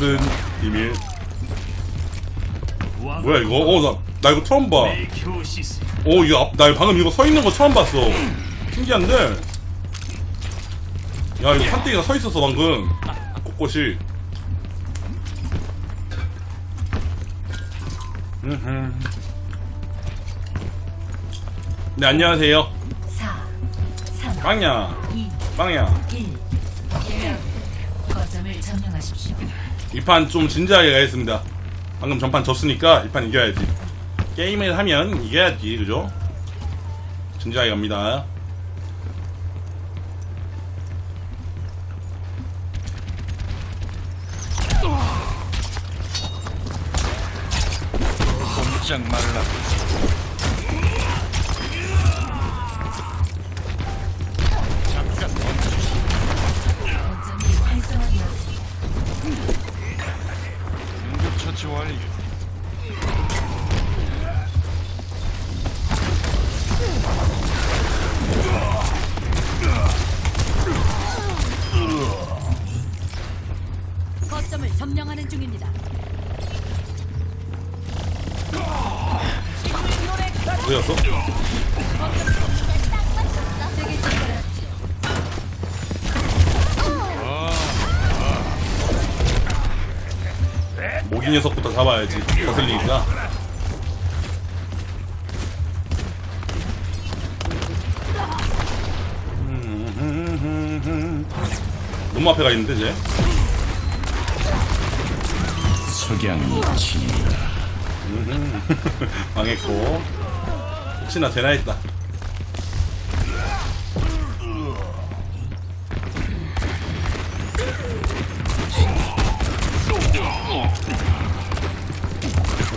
쓴 비밀 뭐야 이거? 어나 나 이거 처음 봐. 교시스 어 이거 앞- 나 방금 이거 서 있는 거 처음 봤어. 신기한데. 야 이거 판때기가 서 있었어 방금. 곳곳이. 네 안녕하세요. 4, 3, 빵야 2, 빵야. 1. 거점을 점령하십시오. 이 판 좀 진지하게 가겠습니다. 방금 전판 졌으니까 이 판 이겨야지. 게임을 하면 이겨야지, 그죠? 진지하게 갑니다. 꼼짝 말라 모기 녀석부터 잡아야지. 거슬리니까. 너무 앞에 가 있는데, 쟤? 석양이 친다 망했고. 혹시나 되나 했다.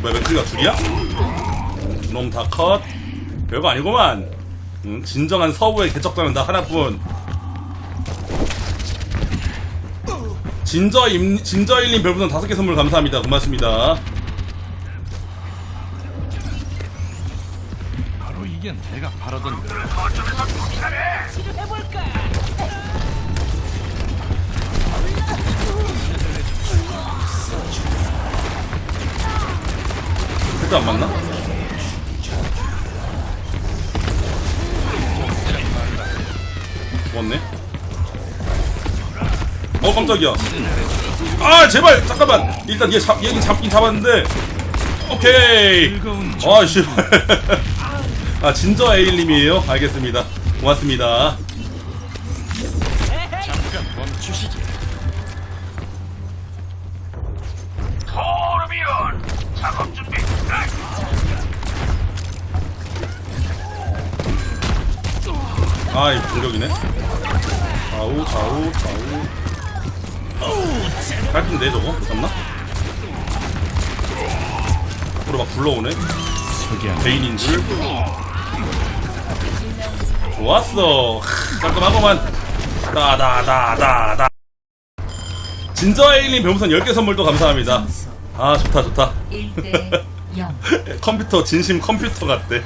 뭐야, 멘트가 둘이야? 놈 다 컷. 별거 아니구만. 응, 진정한 서부의 개척자는 나 하나뿐. 진저 임, 진저일님 별풍선 다섯 개 선물 감사합니다. 고맙습니다. 바로 이게 내가 바라던 헤드 안 맞나? 죽었네. 어 깜짝이야. 아 제발 잠깐만. 일단 얘 잡, 얘긴 잡긴 잡았는데. 오케이. 아씨. 아 진저 에일님이에요. 알겠습니다. 고맙습니다. 잠깐 멈추시지 아이 공격이네. 좌우 좌우 좌우. 깔핀데 저거 못 잡나? 앞으로 막 불러오네. 베인인 줄. 좋았어. 크, 깔끔하고만. 다다다다다. 진저 에일린 배우선 10개 선물도 감사합니다. 아 좋다 좋다. 1대 0. 컴퓨터 진심 컴퓨터 같대.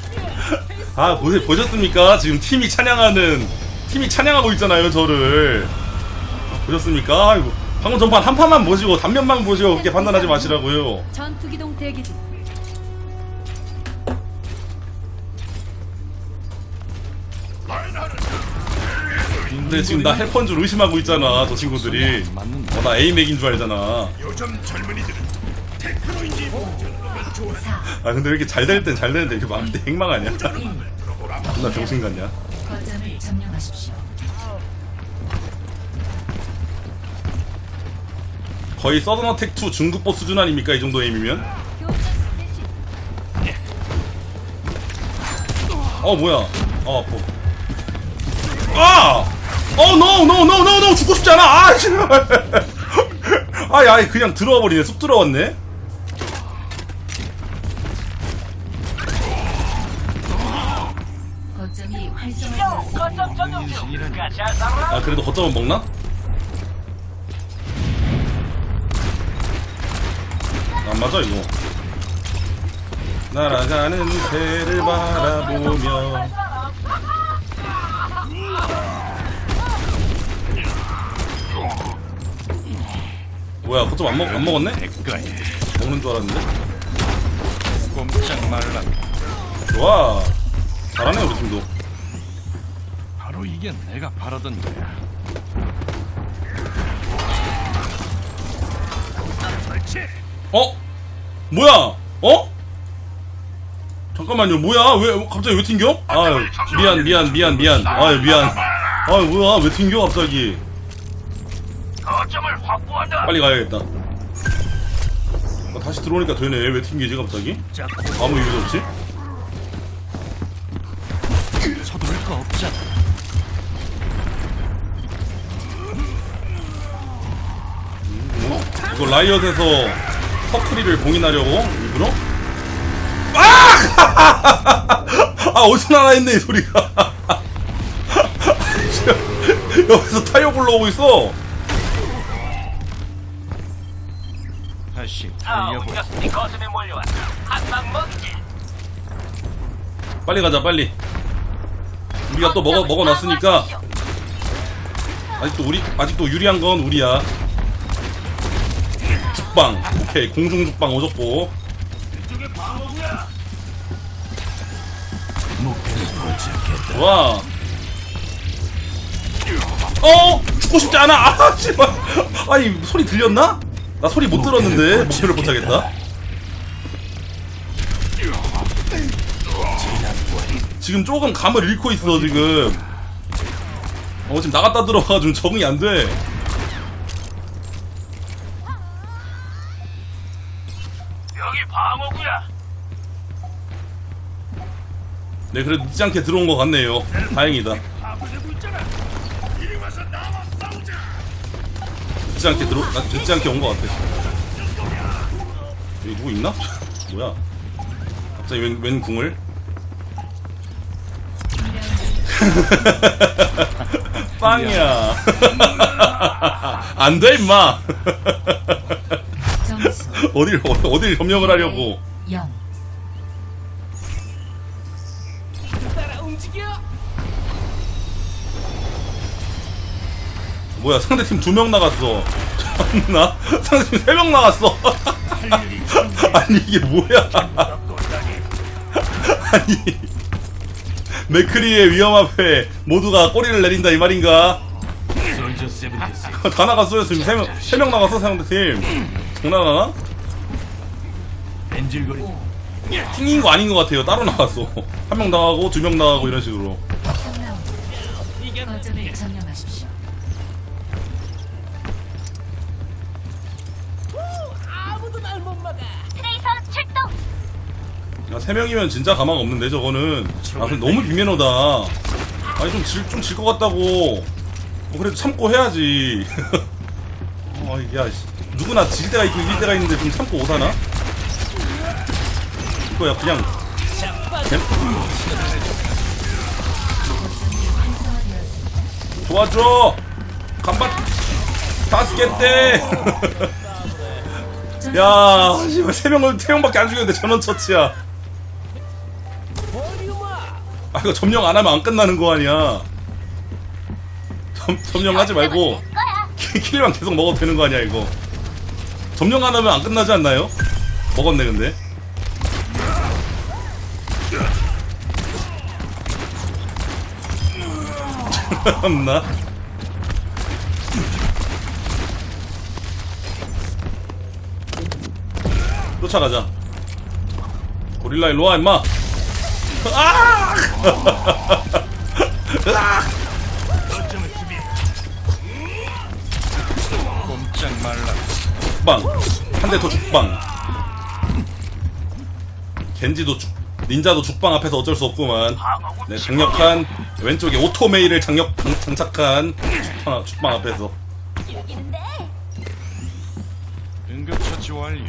아 보세, 보셨습니까? 지금 팀이 찬양하는 팀이 찬양하고 있잖아요 저를. 보셨습니까? 아이고, 방금 전판 한 판만 보시고 단면만 보시고 그렇게 판단하지 마시라고요. 전투기동 대기 중. 근데 지금 나 헬퍼인 줄 의심하고 있잖아 저 친구들이. 맞는다 어, 나 에이맥인 줄 알잖아. 4, 아 근데 왜 이렇게 잘 될 땐 잘 되는데 이렇게 망할 때 행망하냐? 존나 병신 같냐? 거점을 점령하십시오. 거의 서든 어택 2 중급 보스 수준 아닙니까 이 정도 에임이면? 어 뭐야? 어 아파. 아! 어노노노 죽고 싶지 않아. 아 씨발. 아이 아이 그냥 들어와 버리네. 쑥 들어왔네. 거점이. 아 그래도 거점은 먹나? 안 맞아 이거. 날아가는 새를 바라보며 뭐야 거점 안, 먹, 안 먹었네? 먹는 줄 알았는데 꼼짝 말라. 좋아 잘하네 우리 팀도 바로 이게 내가 바라던 거야. 어? 뭐야? 어? 잠깐만요 뭐야 왜 갑자기 왜 튕겨? 아 미안 미안 미안 미안 아 미안 아 뭐야 왜 튕겨 갑자기 빨리 가야겠다 아, 다시 들어오니까 되네 왜 튕기지 갑자기? 아무 이유도 없이? 서두를 거 없잖아. 이거 라이엇에서 서크리를 봉인하려고 일부러? 아! 아 어디서 나나 했네 이 소리가 여기서 타이어 굴러오고 있어 다시 아, 달려보. 녀석이 거슴에 몰려와. 한방 먹이지. 빨리 가자 빨리. 우리가 또 먹어 먹어놨으니까. 아직도 우리 아직도 유리한 건 우리야. 죽방. 오케이 공중 죽방 오졌고. 좋아. 어? 죽고 싶지 않아? 아 씨발. 아니 소리 들렸나 나 소리 못 들었는데? 목표를 못 하겠다. 지금 조금 감을 잃고 있어 지금. 어 지금 나갔다 들어가가지고 적응이 안 돼. 여기 방어구야. 네 그래도 늦지 않게 들어온 것 같네요. 다행이다 늦지 않게 들어 나 늦지 않게 온 것 같아. 여기 누구 있나? 뭐야? 갑자기 웬, 웬 궁을? 빵이야. 안 돼 임마. 점수. 어딜 어- 어딜 점령을 하려고? 0 뭐야 상대팀 두 명 나갔어. 참나? 상대팀 세 명 나갔어. 아니 이게 뭐야? 아니 맥크리의 위험 앞에 모두가 꼬리를 내린다 이 말인가. 다 나갔어요 지금. 세명 세 명 나갔어 상대팀. 장난하나? 튕긴 거 아닌 것 같아요. 따로 나갔어. 한 명 나가고 두 명 나가고 이런 식으로. 3라운드 거점을 점령하십시오 야, 세 명이면 진짜 가망 없는데 저거는. 아 근데 너무 비매너다. 아니 좀질좀질 것 같다고. 뭐 그래도 참고 해야지. 어야 누구나 질 때가 있고 이길 때가 있는데 좀 참고 오사나? 이거야 그냥. 개- 도와줘 간판 다섯 개 때 야 씨발 세 명을 세 명밖에 안 죽였는데 전원 처치야. 아 이거 점령 안 하면 안 끝나는 거 아니야. 점, 점령하지 말고 키- 킬만 계속 먹어도 되는 거 아니야 이거. 점령 안 하면 안 끝나지 않나요? 먹었네 근데. 참나 쫓아가자 고릴라 일로 와 임마 아! 으악! 꼼짝 말라. 죽방 한 대 더 죽방 겐지도 죽 닌자도 죽방 앞에서 어쩔 수 없구만 네 강력한 왼쪽에 오토메이를 장력 장- 장착한 죽방, 죽방 앞에서 응급처치 완료.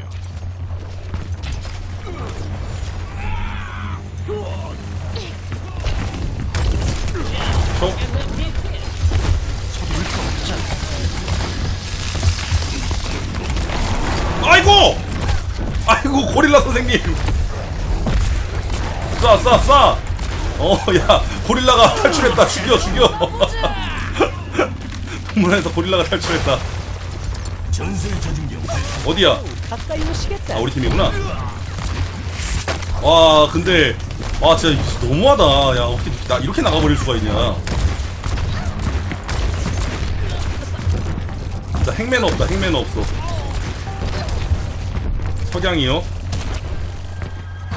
없잖아. 아이고 아이고 고릴라 선생님 쏴 쏴 쏴 어야 고릴라가 탈출했다 죽여 죽여 동물원에서 고릴라가 탈출했다 어디야? 가까이 오시겠다. 아 우리 팀이구나. 와 근데 와 진짜 너무하다. 야 어떻게 나 이렇게 나가버릴 수가 있냐? 진짜 핵매너 없다. 핵매너 없어. 석양이요?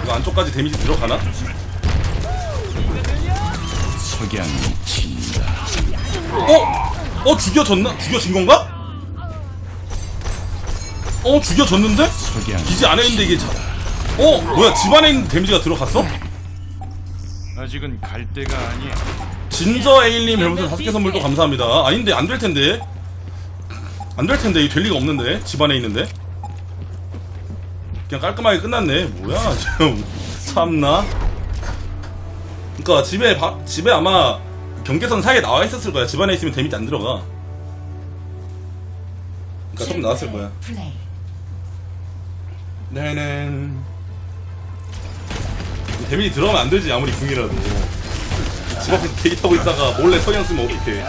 이거 안쪽까지 데미지 들어가나? 석양이 진다. 어? 어 죽여졌나? 죽여진 건가? 어 죽여졌는데? 기지 안에 있는데 이게 자... 어? 뭐야 집 안에 있는 데미지가 들어갔어? 아직은 갈 때가 아니야. 진저 에일님 별풍선 다섯 개 선물도 감사합니다. 아닌데 안 될 텐데. 안 될 텐데 이될 리가 없는데 집 안에 있는데. 그냥 깔끔하게 끝났네. 뭐야 지금 참나. 그러니까 집에 바, 집에 아마 경계선 사이에 나와 있었을 거야. 집 안에 있으면 데미지 안 들어가. 그러니까 좀 나왔을 거야. 플레이. 네네. 대민이 들어가면 안 되지 아무리 궁이라도. 집 앞에 데이트하고 있다가 몰래 서양 쓰면 어떡해.